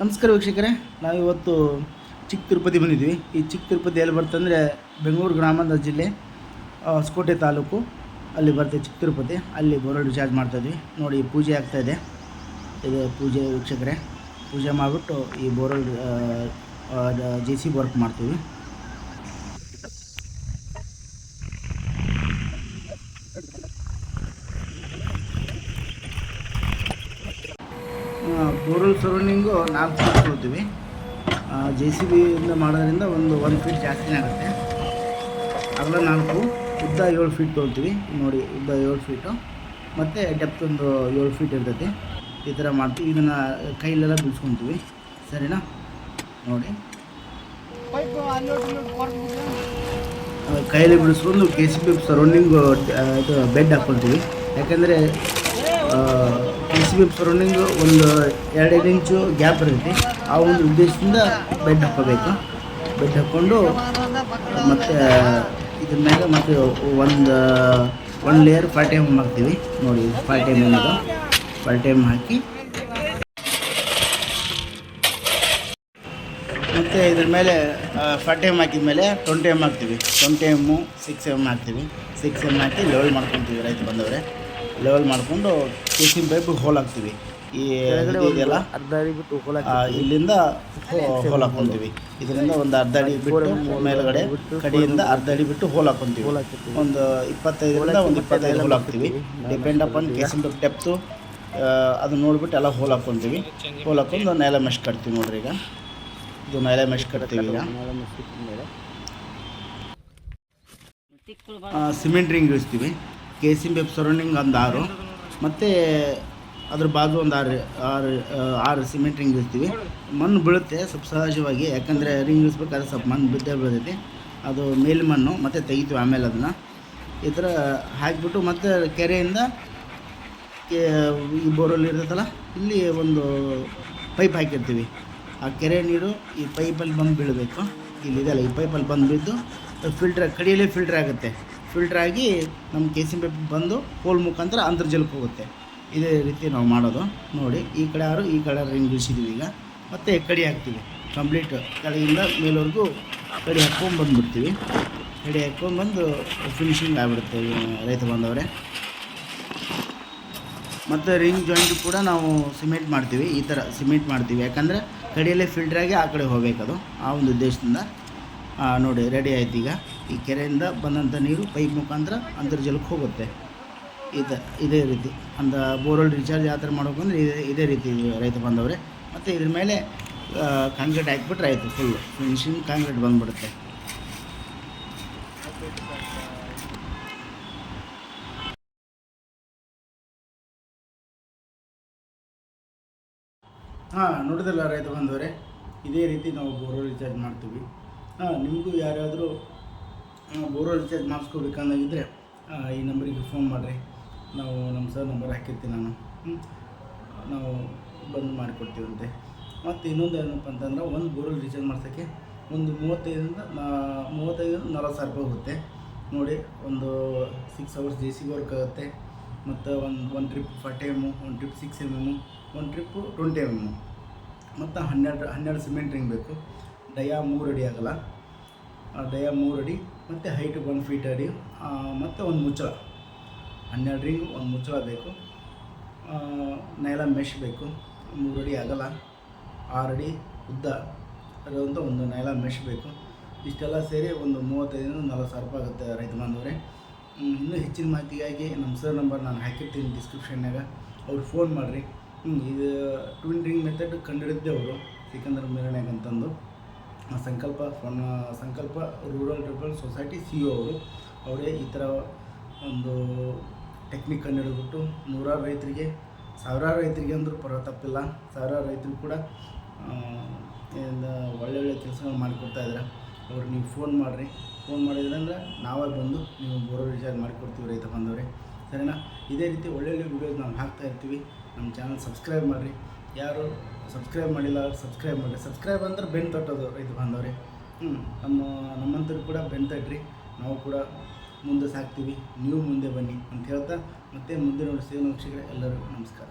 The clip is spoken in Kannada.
ನಮಸ್ಕಾರ ವೀಕ್ಷಕರೇ. ನಾವು ಇವತ್ತು ಚಿಕ್ಕ ತಿರುಪತಿ ಬಂದಿದ್ವಿ ಈ ಚಿಕ್ಕ ತಿರುಪತಿ ಎಲ್ಲಿ ಬರ್ತಂದರೆ ಬೆಂಗಳೂರು ಗ್ರಾಮಾಂತರ ಜಿಲ್ಲೆ ಹೊಸಕೋಟೆ ತಾಲೂಕು. ಅಲ್ಲಿ ಬರ್ತದೆ ಚಿಕ್ಕ ತಿರುಪತಿ ಅಲ್ಲಿ ಬೋರ್ಡ್ ರಿಚಾರ್ಜ್ ಮಾಡ್ತಾಯಿದ್ವಿ ನೋಡಿ, ಪೂಜೆ ಆಗ್ತಾಯಿದೆ ಇದೆ. ಪೂಜೆ ವೀಕ್ಷಕರೇ. ಪೂಜೆ ಮಾಡಿಬಿಟ್ಟು ಈ ಬೋರ್ವೆಲ್ ಜೆ ಸಿ ವರ್ಕ್ ಮಾಡ್ತೀವಿ. ಬೋರ್ವೆಲ್ ಸರೌಂಡಿಂಗು ನಾಲ್ಕು ಫೀಟ್ ಕೊಡ್ತೀವಿ ಜೆ ಸಿ ಬಿಯಿಂದ ಮಾಡೋದ್ರಿಂದ ಒಂದು ಒನ್ ಫೀಟ್ ಜಾಸ್ತಿನೇ ಆಗುತ್ತೆ. ಅಗಲ ನಾಲ್ಕು, ಉದ್ದ ಏಳು ಫೀಟ್ ತೊಗೊಳ್ತೀವಿ. ನೋಡಿ, ಉದ್ದ ಏಳು ಫೀಟು ಮತ್ತು ಡೆಪ್ತ್ ಒಂದು ಏಳು ಫೀಟ್ ಇರ್ತೈತಿ. ಈ ಥರ ಮಾಡ್ತೀವಿ. ಇದನ್ನು ಕೈಲೆಲ್ಲ ಬಿಡಿಸ್ಕೊತೀವಿ. ಸರಿನಾ? ನೋಡಿ. ಕೈಲಿ ಬಿಡಿಸ್ಕೊಂಡು ಕೆ ಸಿ ಬಿ ಸರೌಂಡಿಂಗು ಇದು ಬೆಡ್ ಹಾಕ್ಕೊಳ್ತೀವಿ. ಯಾಕೆಂದರೆ ಸಿ ಬಿ ಸರೌಂಡಿಂಗು ಒಂದು ಎರಡೆರಡು ಇಂಚು ಗ್ಯಾಪ್ ಇರುತ್ತೆ. ಆ ಒಂದು ಉದ್ದೇಶದಿಂದ ಬೆಡ್ ಹಾಕೋಬೇಕು ಬೆಡ್ ಹಾಕ್ಕೊಂಡು ಮತ್ತು, ಇದ್ರ ಮೇಲೆ ಮತ್ತು ಒಂದು ಒನ್ ಲೇಯರ್ ಫಾರ್ ಟೈಮ್ ಹಾಕ್ತೀವಿ ನೋಡಿ ಫಾರ್ ಟೈಮ್ ಏನಿದೆ ಫಾರ್ ಟೈಮ್ ಹಾಕಿ. ಮತ್ತು ಇದ್ರ ಮೇಲೆ ಫಾರ್ ಟೈಮ್ ಹಾಕಿದ ಮೇಲೆ ಟ್ವೆಂಟಿ ಎಂ ಹಾಕ್ತೀವಿ. ಟ್ವೆಂಟಿ ಎಮ್ಮು ಸಿಕ್ಸ್ ಎಂ ಹಾಕ್ತೀವಿ. ಸಿಕ್ಸ್ ಎಂ ಹಾಕಿ ಲೆವೆಲ್ ಮಾಡ್ಕೊತೀವಿ ರೈತ ಬಂದವರೆ. ಲೆವೆಲ್ ಮಾಡಿಕೊಂಡು ಕೇಸಿನ ಪೈಪ್ ಹೋಲ್ ಹಾಕ್ತೀವಿ. ಈ ಇದು ಇದೆಯಲ್ಲ? ಅರ್ಧ ಅಡಿ ಬಿಟ್ಟು ಹೋಲ್ ಇಲ್ಲಿಂದ ಹೋಲ್ ಹಾಕ್ಕೊಂತೀವಿ. ಇದರಿಂದ ಒಂದು ಅರ್ಧ ಅಡಿ ಬಿಟ್ಟು ಮೇಲ್ಗಡೆ ಕಡೆಯಿಂದ ಅರ್ಧ ಅಡಿ ಬಿಟ್ಟು ಹೋಲ್ ಹಾಕ್ಕೊಂತೀವಿ. ಒಂದು ಇಪ್ಪತ್ತೈದರಿಂದ ಒಂದು ಇಪ್ಪತ್ತೈದು ಹೋಲ್ ಹಾಕ್ತೀವಿ. ಡಿಪೆಂಡ್ ಅಪಾನ್ ಕೇಸಿನ ಪೈಪ್ ಡೆಪ್ತು ಅದು ನೋಡ್ಬಿಟ್ಟು ಎಲ್ಲ ಹೋಲ್ ಹಾಕ್ಕೊಂತೀವಿ. ಹೋಲ್ ಹಾಕೊಂಡು ನೆಲ ಮೆಶ್ ಕಟ್ತೀವಿ ನೋಡ್ರಿ ಈಗ. ಇದು ನೆಲ ಮೆಶ್ ಕಟ್ತೀವಿ ಈಗ. ಸಿಮೆಂಟ್ ರಿಂಗ್ ಇಳಿಸ್ತೀವಿ. ಕೆ ಸಿ ಎಫ್ ಸರೌಂಡಿಂಗ್ ಒಂದು ಆರು. ಮತ್ತು ಅದ್ರ ಬಾಜು ಒಂದು ಆರು ಆರು ಆರು ಸಿಮೆಂಟ್ ರಿಂಗ್ ಇರ್ತೀವಿ. ಮಣ್ಣು ಬೀಳುತ್ತೆ ಸ್ವಲ್ಪ ಸಹಜವಾಗಿ, ಯಾಕಂದರೆ ರಿಂಗ್ ಇಳಿಸ್ಬೇಕಾದ್ರೆ ಸ್ವಲ್ಪ ಮಣ್ಣು ಬಿದ್ದೇ ಬೀಳ್ತೈತಿ. ಅದು ಮೇಲ್ ಮಣ್ಣು, ಮತ್ತು ತೆಗಿತೀವಿ ಆಮೇಲೆ ಅದನ್ನು. ಈ ಥರ ಹಾಕಿಬಿಟ್ಟು ಮತ್ತು ಕೆರೆಯಿಂದ ಕೆ- ಈ ಬೋರಲ್ಲಿ ಇರ್ತೈತಲ್ಲ, ಇಲ್ಲಿ ಒಂದು ಪೈಪ್ ಹಾಕಿರ್ತೀವಿ. ಆ ಕೆರೆ ನೀರು ಈ ಪೈಪಲ್ಲಿ ಬಂದು ಬೀಳಬೇಕು. ಇಲ್ಲಿ ಇದೆಯಲ್ಲ, ಈ ಪೈಪಲ್ಲಿ ಬಂದು ಬಿದ್ದು ಫಿಲ್ಟ್ರ್ ಕಡಿಯಲ್ಲೇ ಫಿಲ್ಟ್ರ್ ಆಗುತ್ತೆ. ಫಿಲ್ಟ್ರ್ ಆಗಿ ನಮ್ಮ ಕೇಸಿನ ಪೇಪರ್ ಬಂದು ಹೋಲ್ ಮುಖಾಂತರ ಅಂತರ್ಜಲಕ್ಕೆ ಹೋಗುತ್ತೆ. ಇದೇ ರೀತಿ ನಾವು ಮಾಡೋದು. ನೋಡಿ, ಈ ಕಡೆ ಆರು, ಈ ಕಡೆ ರಿಂಗ್ ಇಳಿಸಿದ್ದೀವಿ ಈಗ. ಮತ್ತು ಕಡಿ ಹಾಕ್ತೀವಿ. ಕಂಪ್ಲೀಟ್ ಕೆಳಗಿಂದ ಮೇಲವರೆಗೂ ಕಡಿ ಹಾಕ್ಕೊಂಡು ಬಂದುಬಿಡ್ತೀವಿ. ಕಡಿ ಹಾಕ್ಕೊಂಡು ಬಂದು ಫಿನಿಶಿಂಗ್ ಆಗಿಬಿಡುತ್ತೆ ರೈತ ಬಂದವರೇ ಮತ್ತು ರಿಂಗ್ ಜಾಯಿಂಟ್ ಕೂಡ ನಾವು ಸಿಮೆಂಟ್ ಮಾಡ್ತೀವಿ. ಈ ಥರ ಸಿಮೆಂಟ್ ಮಾಡ್ತೀವಿ. ಯಾಕಂದರೆ ಕಡಿಯಲ್ಲೇ ಫಿಲ್ಟ್ರಾಗಿ ಆ ಕಡೆ ಹೋಗಬೇಕದು ಆ ಒಂದು ಉದ್ದೇಶದಿಂದ ನೋಡಿ ರೆಡಿ ಆಯ್ತು ಈಗ. ಈ ಕೆರೆಯಿಂದ ಬಂದಂಥ ನೀರು ಪೈಪ್ ಮುಖಾಂತರ ಅಂತರ್ಜಲಕ್ಕೆ ಹೋಗುತ್ತೆ. ಇದು, ಇದೇ ರೀತಿ. ಅಂದ ಬೋರ್ವೆಲ್ ರಿಚಾರ್ಜ್ ಯಾವ ಥರ ಮಾಡ್ಬೇಕಂದ್ರೆ ಇದೇ ಇದೇ ರೀತಿ ರೈತ ಬಂದವರೆ. ಮತ್ತು ಇದ್ರ ಮೇಲೆ ಕಾಂಕ್ರೀಟ್ ಹಾಕ್ಬಿಟ್ರೆ ಆಯಿತು ಫುಲ್ ಫಿನಿಶಿಂಗ್ ಕಾಂಕ್ರೀಟ್ ಬಂದ್ಬಿಡುತ್ತೆ. ಹಾಂ ನೋಡಿದಲ್ಲ ರೈತ ಬಂದವರೇ? ಇದೇ ರೀತಿ ನಾವು ಬೋರ್ವೆಲ್ ರಿಚಾರ್ಜ್ ಮಾಡ್ತೀವಿ. ಹಾಂ, ನಿಮಗೂ ಯಾರಾದರೂ ಬೋರ್ವೆಲ್ ರಿಚಾರ್ಜ್ ಮಾಡಿಸ್ಕೋಬೇಕಂದಾಗಿದ್ದರೆ ಈ ನಂಬರಿಗೆ ಫೋನ್ ಮಾಡಿರಿ. ನಾವು ನಮ್ಮ ಸರ್ ನಂಬರ್ ಹಾಕಿರ್ತೀನಿ ನಾನು? ನಾವು ಬಂದು ಮಾಡಿಕೊಡ್ತೀವಂತೆ. ಮತ್ತು ಇನ್ನೊಂದು ಏನಪ್ಪ ಅಂತಂದ್ರೆ, ಒಂದು ಬೋರ್ವೆಲ್ ರಿಚಾರ್ಜ್ ಮಾಡ್ಸೋಕ್ಕೆ ಒಂದು ಮೂವತ್ತೈದರಿಂದ ಮೂವತ್ತೈದರಿಂದ ನಲ್ವತ್ತು ಸಾವಿರ ರೂಪಾಯಿ ಹೋಗುತ್ತೆ. ನೋಡಿ, ಒಂದು six hours J C work ಆಗುತ್ತೆ. ಮತ್ತು ಒಂದು ಒಂದು ಟ್ರಿಪ್ ಫಾರ್ಟಿ ಎಮ್ಮು ಒಂದು ಟ್ರಿಪ್ ಸಿಕ್ಸ್ ಎಂ ಎಮ್ಮು ಒಂದು ಟ್ರಿಪ್ಪು ಟ್ವೆಂಟಿ ಎಂ ಎಮ್ಮು ಮತ್ತು ಹನ್ನೆರಡು ಹನ್ನೆರಡು ಸಿಮೆಂಟ್ ರಿಂಗ್ ಬೇಕು. ಡಯಾ ಮೂರು ರೆಡಿ ಆಗಲ್ಲ. ಡಯಾ ಮೂರು ಅಡಿ, ಮತ್ತು ಹೈಟ್ ಒನ್ ಫೀಟ್ ಅಡಿ ಮತ್ತು ಒಂದು ಮುಚ್ಚಳ. ಹನ್ನೆರಡು ರಿಂಗ್ ಒಂದು ಮುಚ್ಚಳ ಬೇಕು. ನೈಲ ಮೆಶ್ ಬೇಕು. ಮೂರು ಅಡಿ ಆಗಲ್ಲ ಆರು ಅಡಿ ಉದ್ದ. ಅದಂತ ಒಂದು ನೈಲ ಮೆಶ್ ಬೇಕು. ಇಷ್ಟೆಲ್ಲ ಸೇರಿ ಒಂದು ಮೂವತ್ತೈದು ನಲವತ್ತು ಸಾವಿರ ರೂಪಾಯಿ ಆಗುತ್ತೆ ರೈತ ಬಾಂಧವ್ರೆ. ಇನ್ನೂ ಹೆಚ್ಚಿನ ಮಾಹಿತಿಗಾಗಿ ನಮ್ಮ ಸರ್ ನಂಬರ್ ನಾನು ಹಾಕಿರ್ತೀನಿ ಡಿಸ್ಕ್ರಿಪ್ಷನ್ನಾಗ ಅವ್ರು ಫೋನ್ ಮಾಡಿರಿ. ಇದು ಟ್ವಿನ್ ರಿಂಗ್ ಮೆಥಡ್ ಕಂಡುಹಿಡಿದ್ದೆ ಅವರು, ಸಿಕಂದರ್ ಅಂತಂದು. Sankalp phone Sankalp rural development society C O ಅವರು. ಅವರೇ ಈ ಥರ ಒಂದು ಟೆಕ್ನಿಕ್ ಹಿಡಿದ್ಬಿಟ್ಟು ನೂರಾರು ರೈತರಿಗೆ, ಸಾವಿರಾರು ರೈತರಿಗೆ ಅಂದರೂ ಪರ ತಪ್ಪಿಲ್ಲ. ಸಾವಿರಾರು ರೈತರು ಕೂಡ ಒಳ್ಳೆ ಒಳ್ಳೆ ಕೆಲಸಗಳು ಮಾಡಿಕೊಡ್ತಾ ಇದ್ದಾರೆ. ಅವ್ರು ನೀವು ಫೋನ್ ಮಾಡಿರಿ. ಫೋನ್ ಮಾಡಿದ್ರೆ ಅಂದ್ರೆ ನಾವೇ ಬಂದು ನೀವು ಬೋರೋ ರಿಚಾರ್ಜ್ ಮಾಡಿಕೊಡ್ತೀವಿ ರೈತ ಬಂದವರೇ. ಸರಿನಾ? ಇದೇ ರೀತಿ ಒಳ್ಳೊಳ್ಳೆ ವೀಡಿಯೋಸ್ ನಾವು ಹಾಕ್ತಾ ಇರ್ತೀವಿ. ನಮ್ಮ ಚಾನಲ್ ಸಬ್ಸ್ಕ್ರೈಬ್ ಮಾಡಿರಿ. ಯಾರು ಸಬ್ಸ್ಕ್ರೈಬ್ ಮಾಡಿಲ್ಲ ಸಬ್ಸ್ಕ್ರೈಬ್ ಮಾಡಿ. ಸಬ್ಸ್ಕ್ರೈಬ್ ಅಂದ್ರೆ ಬೆನ್ ತಟ್ಟೋದು ಇದು ಬಾಂಧವ್ರಿ. ಹ್ಞೂ ನಮ್ಮ ನಮ್ಮಂತರು ಕೂಡ ಬೆನ್ ತಟ್ಟ್ರಿ ನಾವು ಕೂಡ ಮುಂದೆ ಸಾಕ್ತೀವಿ. ನೀವು ಮುಂದೆ ಬನ್ನಿ ಅಂತ ಹೇಳ್ತಾ ಮತ್ತೆ ಮುಂದೆ ನೋಡಿ ಸೇವೆ ವೀಕ್ಷಕರೇ ಎಲ್ಲರಿಗೂ ನಮಸ್ಕಾರ.